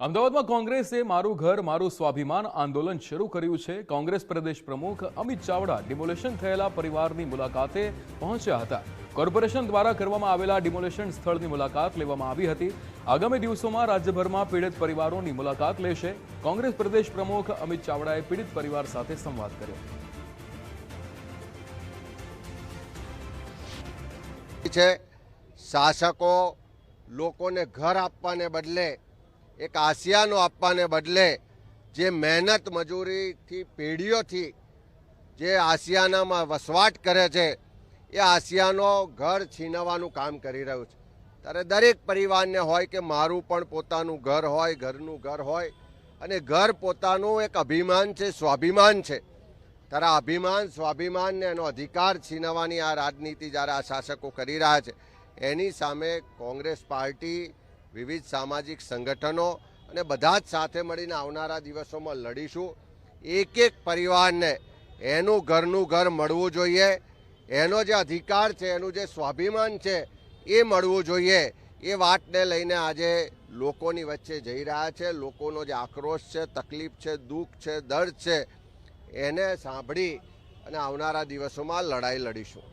અમદાવાદમાં કોંગ્રેસે મારું ઘર, મારું સ્વાભિમાન આંદોલન શરૂ કર્યું છે. કોંગ્રેસ પ્રદેશ પ્રમુખ અમિત ચાવડા ડિમોલેશન થયેલા પરિવારની મુલાકાતે પહોંચ્યા હતા. કોર્પોરેશન દ્વારા કરવામાં આવેલા ડિમોલેશન સ્થળની મુલાકાત લેવામાં આવી હતી. આગામી દિવસોમાં રાજ્યભરમાં પીડિત પરિવારોની મુલાકાત લેશે. કોંગ્રેસ પ્રદેશ પ્રમુખ અમિત ચાવડાએ પીડિત પરિવાર સાથે સંવાદ કર્યો. છે, શાસકો લોકોને ઘર આપવાને બદલે એક આસિયાનો આપવાને બદલે જે મહેનત મજૂરીથી, પેઢીઓથી જે આસિયાનામાં વસવાટ કરે છે, એ આસિયાનો ઘર છીનવાનું કામ કરી રહ્યું છે. ત્યારે દરેક પરિવારને હોય કે મારું પણ પોતાનું ઘર હોય, ઘરનું ઘર હોય, અને ઘર પોતાનું એક અભિમાન છે, સ્વાભિમાન છે. ત્યારે અભિમાન, સ્વાભિમાનને એનો અધિકાર છીનવવાની આ રાજનીતિ જ્યારે આ શાસકો કરી રહ્યા છે, એની સામે કોંગ્રેસ પાર્ટી વિવિધ સામાજિક સંગઠનો અને બધા જ સાથે મળીને આવનારા દિવસોમાં લડીશું. એક એક પરિવારને એનું ઘરનું ઘર મળવું જોઈએ. એનો જે અધિકાર છે, એનું જે સ્વાભિમાન છે, એ મળવું જોઈએ. એ વાતને લઈને આજે લોકોની વચ્ચે જઈ રહ્યા છે. લોકોનો જે આક્રોશ છે, તકલીફ છે, દુઃખ છે, દર્દ છે, એને સાંભળી અને આવનારા દિવસોમાં લડાઈ લડીશું.